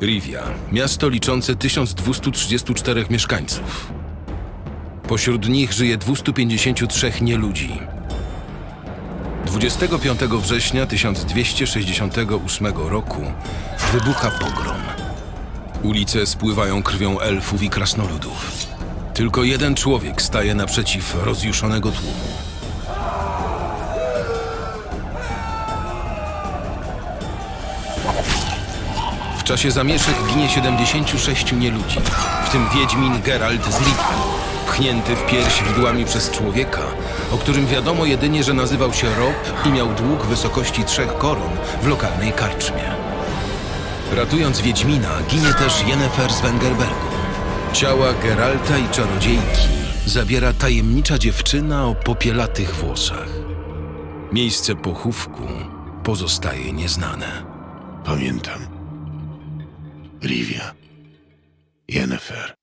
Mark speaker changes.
Speaker 1: Rivia, miasto liczące 1234 mieszkańców. Pośród nich żyje 253 nieludzi. 25 września 1268 roku wybucha pogrom. Ulice spływają krwią elfów i krasnoludów. Tylko jeden człowiek staje naprzeciw rozjuszonego tłumu. Czasie zamieszek ginie 76 nieludzi, w tym Wiedźmin Geralt z Rivii, pchnięty w pierś widłami przez człowieka, o którym wiadomo jedynie, że nazywał się Rob i miał dług wysokości trzech koron w lokalnej karczmie. Ratując Wiedźmina, ginie też Yennefer z Wengerbergu. Ciała Geralta i czarodziejki zabiera tajemnicza dziewczyna o popielatych włosach. Miejsce pochówku pozostaje nieznane.
Speaker 2: Pamiętam. Rivia. Yennefer.